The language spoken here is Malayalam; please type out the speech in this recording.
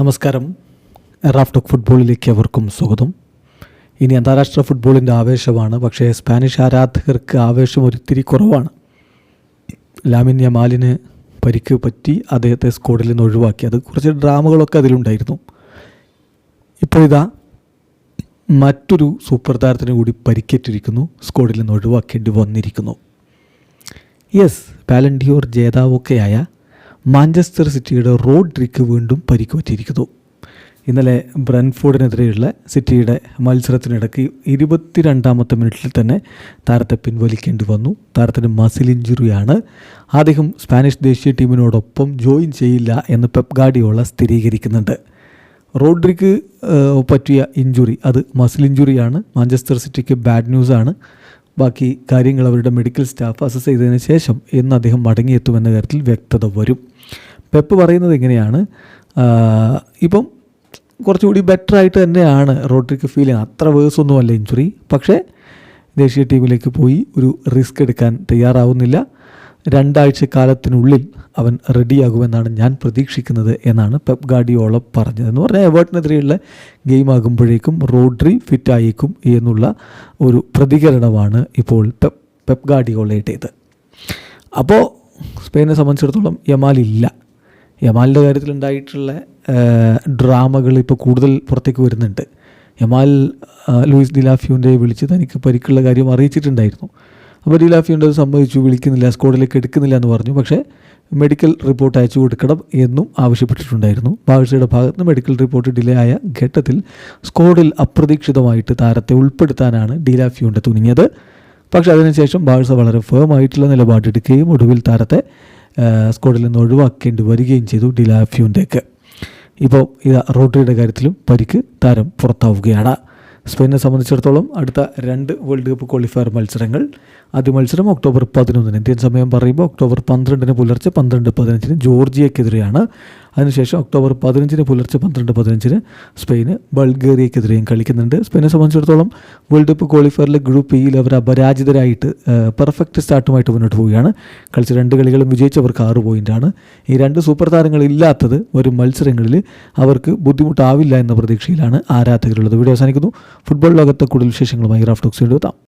നമസ്കാരം. റാഫ്റ്റോക്ക് ഫുട്ബോളിലേക്ക് അവർക്കും സ്വാഗതം. ഇനി അന്താരാഷ്ട്ര ഫുട്ബോളിന്റെ ആവേശമാണ്. പക്ഷേ സ്പാനിഷ് ആരാധകർക്ക് ആവേശം ഒരിത്തിരി കുറവാണ്. ലാമിൻ യമാലിന് പരിക്ക് പറ്റി അദ്ദേഹത്തെ സ്കോഡിൽ നിന്ന് ഒഴിവാക്കി. അത് കുറച്ച് ഡ്രാമകളൊക്കെ അതിലുണ്ടായിരുന്നു. ഇപ്പോഴിതാ മറ്റൊരു സൂപ്പർ താരത്തിന് കൂടി പരിക്കേറ്റിരിക്കുന്നു. സ്കോഡിൽ നിന്ന് ഒഴിവാക്കേണ്ടി വന്നിരിക്കുന്നു. യെസ് പാലൻഡിയോർ ജേതാവൊക്കെയായ മാഞ്ചസ്റ്റർ സിറ്റിയുടെ റോഡ്രിക്ക് വീണ്ടും പരിക്ക് പറ്റിയിരിക്കുന്നു ഇന്നലെ ബ്രൻഫോർഡിനെതിരെയുള്ള സിറ്റിയുടെ മത്സരത്തിനിടയ്ക്ക് ഇരുപത്തിരണ്ടാമത്തെ മിനിറ്റിൽ തന്നെ താരത്തെ പിൻവലിക്കേണ്ടി വന്നു. താരത്തിന് മസിൽ ഇഞ്ചുറിയാണ്. അദ്ദേഹം സ്പാനിഷ് ദേശീയ ടീമിനോടൊപ്പം ജോയിൻ ചെയ്യില്ല എന്ന് പെപ് ഗാഡിയോള സ്ഥിരീകരിക്കുന്നുണ്ട്. റോഡ്രിക്ക് പറ്റിയ ഇഞ്ചുറി. അത് മസിൽ ഇഞ്ചുറിയാണ്. മാഞ്ചസ്റ്റർ സിറ്റിക്ക് ബാഡ് ന്യൂസാണ്. ബാക്കി കാര്യങ്ങൾ അവരുടെ മെഡിക്കൽ സ്റ്റാഫ് അസസ് ചെയ്തതിന് ശേഷം എന്ന് അദ്ദേഹം മടങ്ങിയെത്തുമെന്ന കാര്യത്തിൽ വ്യക്തത വരും. പെപ്പ് പറയുന്നത് എങ്ങനെയാണ് ഇപ്പം കുറച്ചുകൂടി ബെറ്റർ ആയിട്ട് തന്നെയാണ് റോഡ്രിക്ക് ഫീൽ ചെയ്യുന്നത്. അത്ര വേഴ്സൊന്നുമല്ല ഇഞ്ചുറി പക്ഷേ ദേശീയ ടീമിലേക്ക് പോയി ഒരു റിസ്ക് എടുക്കാൻ തയ്യാറാവുന്നില്ല. രണ്ടാഴ്ച കാലത്തിനുള്ളിൽ അവൻ റെഡിയാകുമെന്നാണ് ഞാൻ പ്രതീക്ഷിക്കുന്നത് എന്നാണ് പെപ് ഗാഡിയോള പറഞ്ഞത്. എന്ന് പറഞ്ഞാൽ എവേർട്ടിനെതിരെയുള്ള ഗെയിം ആകുമ്പോഴേക്കും റോഡ്രി ഫിറ്റായേക്കും എന്നുള്ള ഒരു പ്രതികരണമാണ് ഇപ്പോൾ പെപ് പെപ് ഗാഡിയോളയുടേത് അപ്പോൾ സ്പെയിനെ സംബന്ധിച്ചിടത്തോളം യമാൽ ഇല്ല. യമാലിന്റെ കാര്യത്തിൽ ഉണ്ടായിട്ടുള്ള ഡ്രാമകൾ ഇപ്പോൾ കൂടുതൽ പുറത്തേക്ക് വരുന്നുണ്ട്. യമാൽ ലൂയിസ് ഡിലാഫ്യൂന്റെ വിളിച്ച് തനിക്ക് പരിക്കുള്ള കാര്യം അറിയിച്ചിട്ടുണ്ടായിരുന്നു. അപ്പോൾ അത് സമ്മതിച്ചു വിളിക്കുന്നില്ല സ്ക്വാഡിലേക്ക് എടുക്കുന്നില്ല എന്ന് പറഞ്ഞു. പക്ഷേ മെഡിക്കൽ റിപ്പോർട്ട് അയച്ചു കൊടുക്കണം എന്നും ആവശ്യപ്പെട്ടിട്ടുണ്ടായിരുന്നു. ബാഴ്സയുടെ ഭാഗത്ത് നിന്ന് മെഡിക്കൽ റിപ്പോർട്ട് ഡിലേ ആയ ഘട്ടത്തിൽ സ്ക്വാഡിൽ അപ്രതീക്ഷിതമായിട്ട് താരത്തെ ഉൾപ്പെടുത്താനാണ് ഡിലാഫ്യൂന്റെ തുനിഞ്ഞത്. പക്ഷേ അതിനുശേഷം ബാഴ്സ വളരെ ഫേം ആയിട്ടുള്ള നിലപാടെടുക്കുകയും ഒടുവിൽ താരത്തെ സ്കോഡിൽ നിന്ന് ഒഴിവാക്കേണ്ടി വരികയും ചെയ്തു ഡിലാഫ്യൂന്റെക്ക് ഇപ്പോൾ ഇത് റോഡ്രിയുടെ കാര്യത്തിലും പരിക്ക് താരം പുറത്താവുകയാണ്. സ്പെയിനെ സംബന്ധിച്ചിടത്തോളം അടുത്ത രണ്ട് വേൾഡ് കപ്പ് ക്വാളിഫയർ മത്സരങ്ങൾ ആദ്യ മത്സരം ഒക്ടോബർ പതിനൊന്നിന്. ഇന്ത്യൻ സമയം പറയുമ്പോൾ ഒക്ടോബർ പന്ത്രണ്ടിന് പുലർച്ചെ പന്ത്രണ്ട് പതിനഞ്ചിന് ജോർജിയക്കെതിരെയാണ്. അതിനുശേഷം ഒക്ടോബർ പതിനഞ്ചിന് പുലർച്ചെ പന്ത്രണ്ട് പതിനഞ്ചിന് സ്പെയിന് ബൾഗേറിയക്കെതിരെയും കളിക്കുന്നുണ്ട്. സ്പെയിനെ സംബന്ധിച്ചിടത്തോളം വേൾഡ് കപ്പ് ക്വാളിഫയറിലെ ഗ്രൂപ്പ് ഇയിൽ അവർ അപരാജിതരായിട്ട് പെർഫെക്റ്റ് സ്റ്റാർട്ടുമായിട്ട് മുന്നോട്ട് പോവുകയാണ്. കളിച്ച രണ്ട് കളികളും വിജയിച്ചവർക്ക് ആറ് പോയിന്റാണ് ഈ രണ്ട് സൂപ്പർ താരങ്ങളില്ലാത്തത് വരും മത്സരങ്ങളിൽ അവർക്ക് ബുദ്ധിമുട്ടാവില്ല എന്ന പ്രതീക്ഷയിലാണ് ആരാധകരുള്ളത്. വീഡിയോ അവസാനിക്കുന്നു. ഫുട്ബോൾ ലോകത്തെ കൂടുതൽ വിശേഷങ്ങളുമായി റാഫ്റ്റോക്സ് എഴുതാം